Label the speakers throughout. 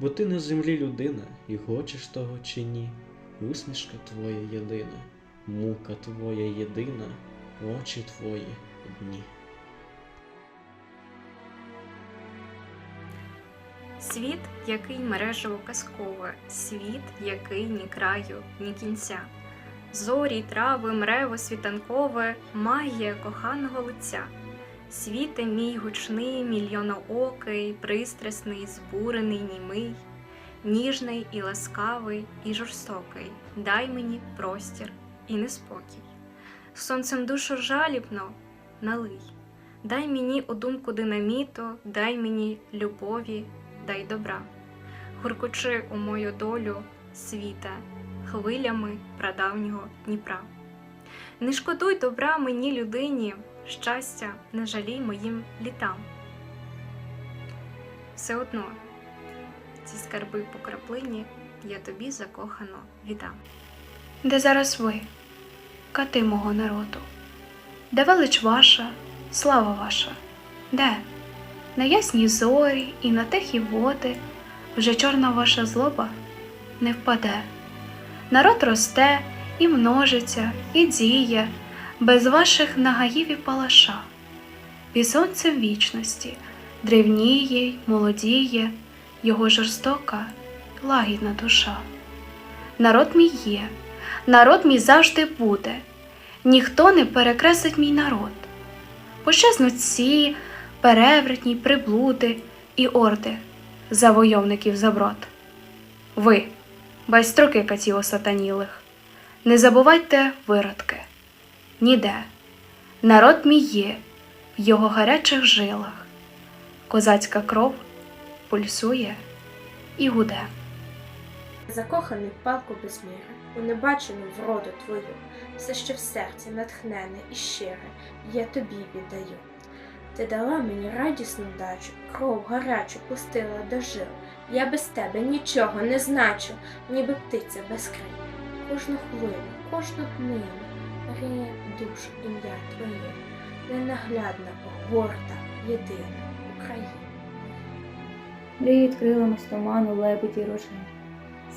Speaker 1: Бо ти на землі людина, і хочеш того чи ні. Усмішка твоя єдина, мука твоя єдина, очі твої одні.
Speaker 2: Світ, який мережево казкове, світ, який ні краю, ні кінця. Зорі, трави, мрево світанкове, магія коханого лиця. Світе мій гучний, мільйоноокий, пристрасний, збурений, німий, ніжний і ласкавий, і жорстокий, дай мені простір і неспокій. Сонцем душу жалібно налий. Дай мені у думку динаміту, дай мені любові, дай добра. Гуркочи у мою долю світа хвилями прадавнього Дніпра. Не шкодуй добра мені людині, щастя не жалій моїм літам. Все одно ці скарби по краплині я тобі закохано віддам. Де зараз ви, кати мого народу? Де велич ваша, слава ваша? Де? На ясні зорі і на тихі води вже чорна ваша злоба не впаде. Народ росте і множиться, і діє, без ваших нагаїв і палаша. Під сонцем вічності древніє й молодіє його жорстока, лагідна душа. Народ мій є, народ мій завжди буде, ніхто не перекреслить мій народ. Пощезнуть всі перевертні, приблуди і орди завойовників заброд. Ви, байстроки катів осатанілих, не забувайте виродки. Ніде. Народ мій є в його гарячих жилах. Козацька кров пульсує і гуде.
Speaker 3: Закоханий палку без міри, у небачену вроду твою, все, що в серці натхнене і щире, я тобі віддаю. Ти дала мені радісну дачу, кров гарячу пустила до жил. Я без тебе нічого не значу, ніби птиця без крил. Кожну хвилю, кожну днину гріє душу ім'я твоє, ненаглядна, горда, єдина Україна.
Speaker 4: Мріють крилами з туману лебеді рожеві,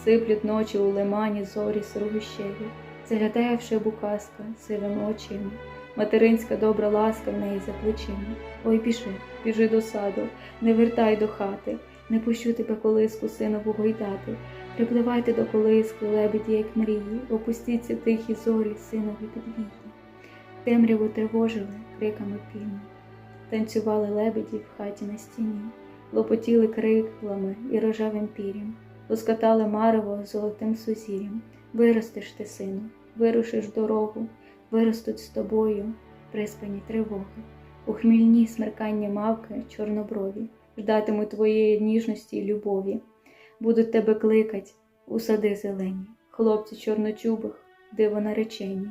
Speaker 4: сиплють ночі у лимані зорі срогущеві, заглядає шибу сивими очима, материнська добра ласка в неї за плечима. Ой, біжи, біжи до саду, не вертай до хати, не пущу тебе колиску синову гойдати. Припливайте до колиски, лебеді, як мрії, опустіться тихі зорі, синові підвії. Темряву тривожили криками півні, танцювали лебеді в хаті на стіні лопотіли криклами і рожевим пір'ям, лоскотали марево золотим сузір'ям. Виростеш ти, сину, вирушиш дорогу, виростуть з тобою приспані тривоги. У хмільні смеркання мавки чорноброві, ждатимуть твоєї ніжності й любові. Будуть тебе кликать у сади зелені, хлопці чорночубих, диво наречені.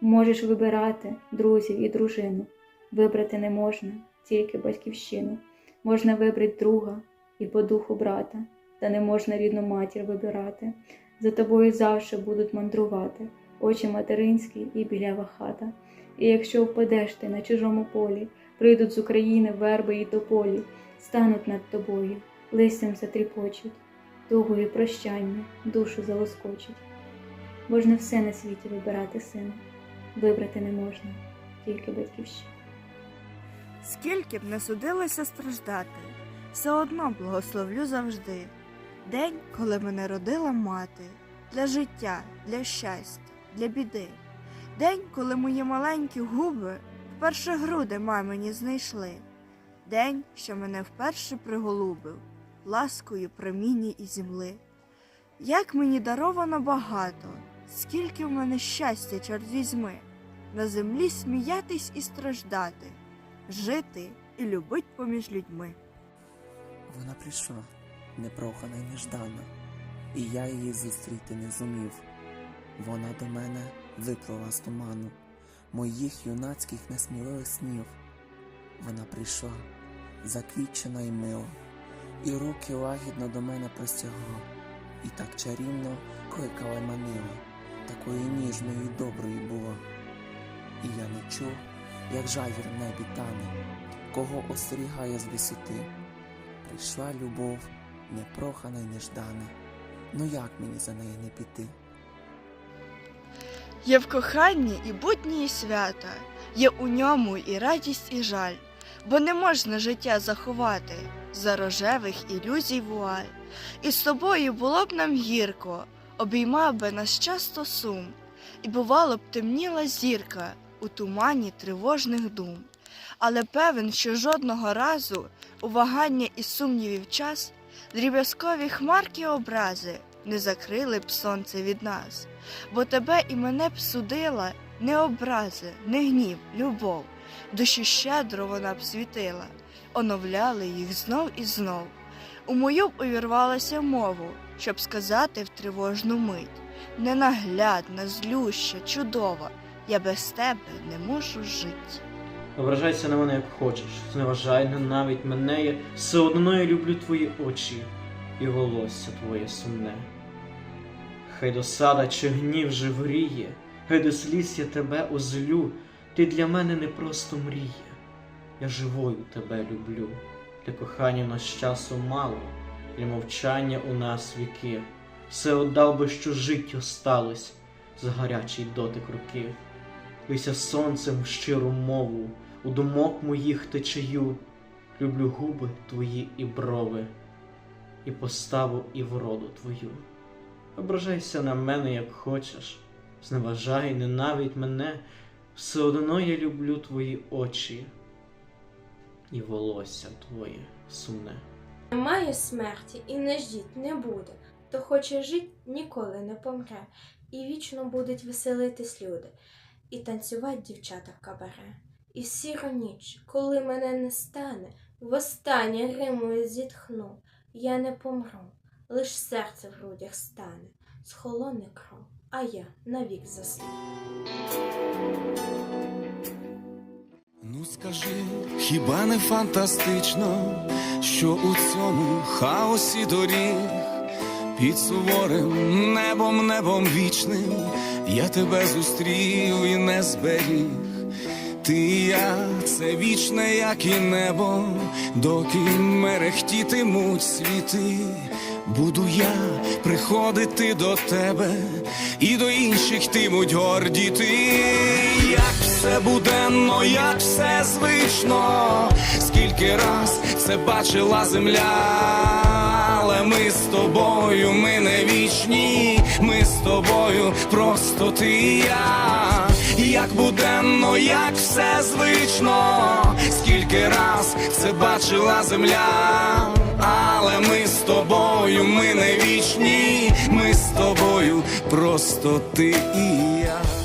Speaker 4: Можеш вибирати друзів і дружину, вибрати не можна, тільки батьківщину. Можна вибрати друга і по духу брата, та не можна рідну матір вибирати. За тобою завжди будуть мандрувати очі материнські і білява хата. І якщо впадеш ти на чужому полі, прийдуть з України верби і тополі, стануть над тобою, листям затріпочуть, тугою прощання, душу залоскочуть. Можна все на світі вибирати, сину, вибрати не можна, тільки батьківщину.
Speaker 5: Скільки б не судилося страждати, все одно благословлю завжди. День, коли мене родила мати, для життя, для щастя, для біди. День, коли мої маленькі губи вперше груди мамині знайшли. День, що мене вперше приголубив, ласкою промінні і земли. Як мені даровано багато, скільки в мене щастя, чорт візьми, на землі сміятись і страждати жити і любить поміж людьми.
Speaker 6: Вона прийшла, непрохана й неждана, і я її зустріти не зумів. Вона до мене виплила з туману моїх юнацьких несміливих снів. Вона прийшла, заквічена й мила, і руки лагідно до мене простягла, і так чарівно кликала й манила, такою ніжною й доброю була. І я не чув, як жайвір в небі тане, кого остерігає з висоти. Прийшла любов, непрохана й неждана. Ну як мені за неї не піти?
Speaker 5: Є в коханні і будні, і свята, є у ньому і радість, і жаль, бо не можна життя заховати за рожевих ілюзій вуаль. І з тобою було б нам гірко, обіймав би нас часто сум, і бувало б темніла зірка у тумані тривожних дум. Але певен, що жодного разу у вагання і сумнівів час дріб'язкові хмарки образи не закрили б сонце від нас бо тебе і мене б судила не образи, не гнів, любов, душі щедро вона б світила, оновляли їх знов і знов. У мою б увірвалася мову, щоб сказати в тривожну мить ненаглядна, злюща, чудова, я без тебе не можу жить.
Speaker 1: Ображайся на мене як хочеш, зневажай ненавидь мене, я все одно я люблю твої очі і волосся твоє сумне. Хай досада чи гнів живріє, хай до сліз я тебе озлю, ти для мене не просто мріє, я живою тебе люблю. Для кохання в нас часу мало, для мовчання у нас віки. Все отдав би, що жить осталось за гарячий дотик руки. Лися сонцем щиру мову, у думок моїх течею, люблю губи твої і брови, і поставу, і вроду твою. Ображайся на мене, як хочеш, зневажай, ненавидь мене, все одно я люблю твої очі і волосся твоє сумне.
Speaker 3: Немає смерті і не ждіть не буде. Хто хоче жить, ніколи не помре, і вічно будуть веселитись люди, і танцювать дівчата в кабаре. І в сіру ніч, коли мене не стане, востаннє римою зітхну, я не помру, лиш серце в грудях стане, схолоне кров, а я навік засну.
Speaker 7: Ну скажи, хіба не фантастично, що у цьому хаосі доріг під суворим небом, небом вічним я тебе зустрів і не зберіг. Ти і я, це вічне, як і небо, доки мерехтітимуть світи. Буду я приходити до тебе, і до інших йтимуть гордіти. Як все буденно, як все звично, скільки раз це бачила земля, але ми з тобою, ми не вічні, ми з тобою, просто ти і я. Як буденно, як все звично, скільки раз це бачила земля, але ми з тобою, ми не вічні, ми з тобою, просто ти і я.